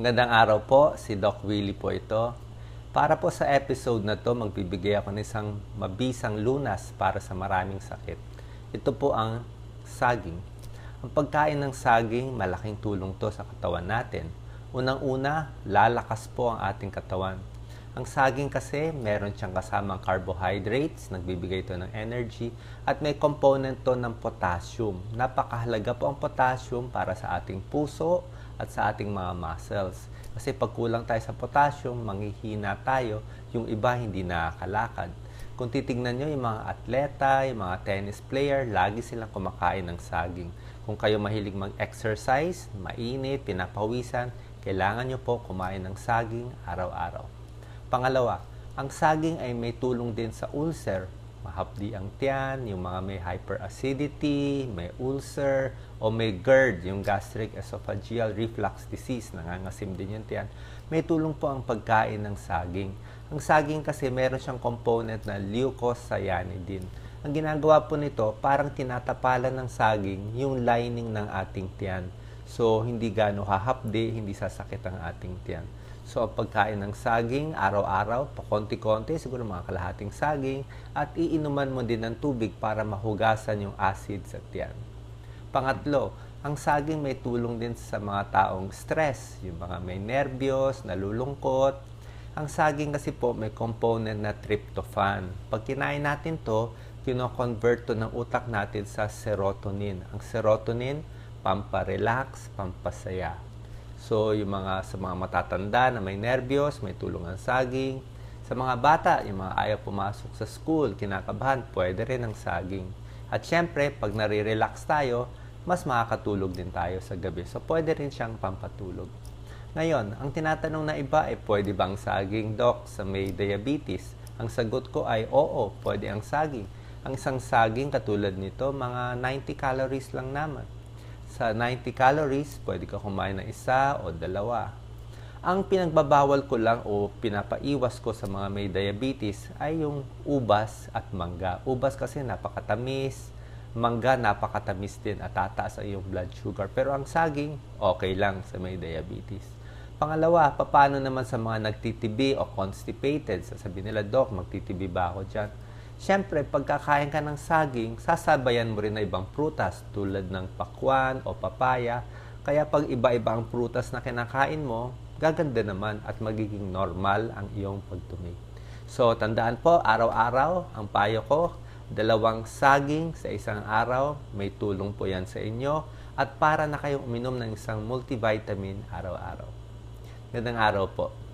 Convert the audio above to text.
Magandang araw po, si Doc Willie po ito. Para po sa episode na to, magbibigay ako ng isang mabisang lunas para sa maraming sakit. Ito po ang saging. Ang pagkain ng saging, malaking tulong to sa katawan natin. Unang-una, lalakas po ang ating katawan. Ang saging kasi, meron siyang kasamang carbohydrates, nagbibigay ito ng energy, at may component to ng potassium. Napakahalaga po ang potassium para sa ating puso at sa ating mga muscles. Kasi pag kulang tayo sa potassium, manghihina tayo, yung iba hindi nakakalakad. Kung titignan nyo yung mga atleta, yung mga tennis player, lagi silang kumakain ng saging. Kung kayo mahilig mag-exercise, mainit, pinapawisan, kailangan nyo po kumain ng saging araw-araw. Pangalawa, ang saging ay may tulong din sa ulcer. Mahapdi ang tiyan, yung mga may hyperacidity, may ulcer, o may GERD, yung gastric esophageal reflux disease, nangangasim din yung tiyan. May tulong po ang pagkain ng saging. Ang saging kasi meron siyang component na leucocyanidin. Ang ginagawa po nito, parang tinatapalan ng saging yung lining ng ating tiyan. So, hindi gano'ng hahapdi, hindi sasakit ang ating tiyan. So, pagkain ng saging, araw-araw, pakonti-konti, siguro mga kalahating saging, at iinuman mo din ng tubig para mahugasan yung acid sa tiyan. Pangatlo, ang saging may tulong din sa mga taong stress, yung mga may nervyos, nalulungkot. Ang saging kasi po may component na tryptophan. Pag kinain natin to, kino-convert to ng utak natin sa serotonin. Ang serotonin, pamparelax, pampasaya. So, yung mga sa mga matatanda na may nervyos, may tulong ang saging. Sa mga bata, yung mga ayaw pumasok sa school, kinakabahan, pwede rin ang saging. At syempre, pag nare-relax tayo, mas makakatulog din tayo sa gabi. So, pwede rin siyang pampatulog. Ngayon, ang tinatanong na iba ay pwede bang saging, Doc, sa may diabetes? Ang sagot ko ay oo, pwede ang saging. Ang isang saging katulad nito, mga 90 calories lang naman sa 90 calories, pwede ka kumain ng isa o dalawa. Ang pinagbabawal ko lang o pinapaiwas ko sa mga may diabetes ay yung ubas at mangga. Ubas kasi napakatamis, mangga napakatamis din at tataas ang iyong blood sugar. Pero ang saging, okay lang sa may diabetes. Pangalawa, paano naman sa mga nagtitibi o constipated? Sasabihin nila, Doc, magtitibi ba ako dyan? Siyempre, pagkakain ka ng saging, sasabayan mo rin na ibang prutas tulad ng pakwan o papaya. Kaya pag iba-iba ang prutas na kinakain mo, gaganda naman at magiging normal ang iyong pagtumi. So, tandaan po, araw-araw, ang payo ko, dalawang saging sa isang araw, may tulong po yan sa inyo. At para na kayong uminom ng isang multivitamin araw-araw. Gandang araw po.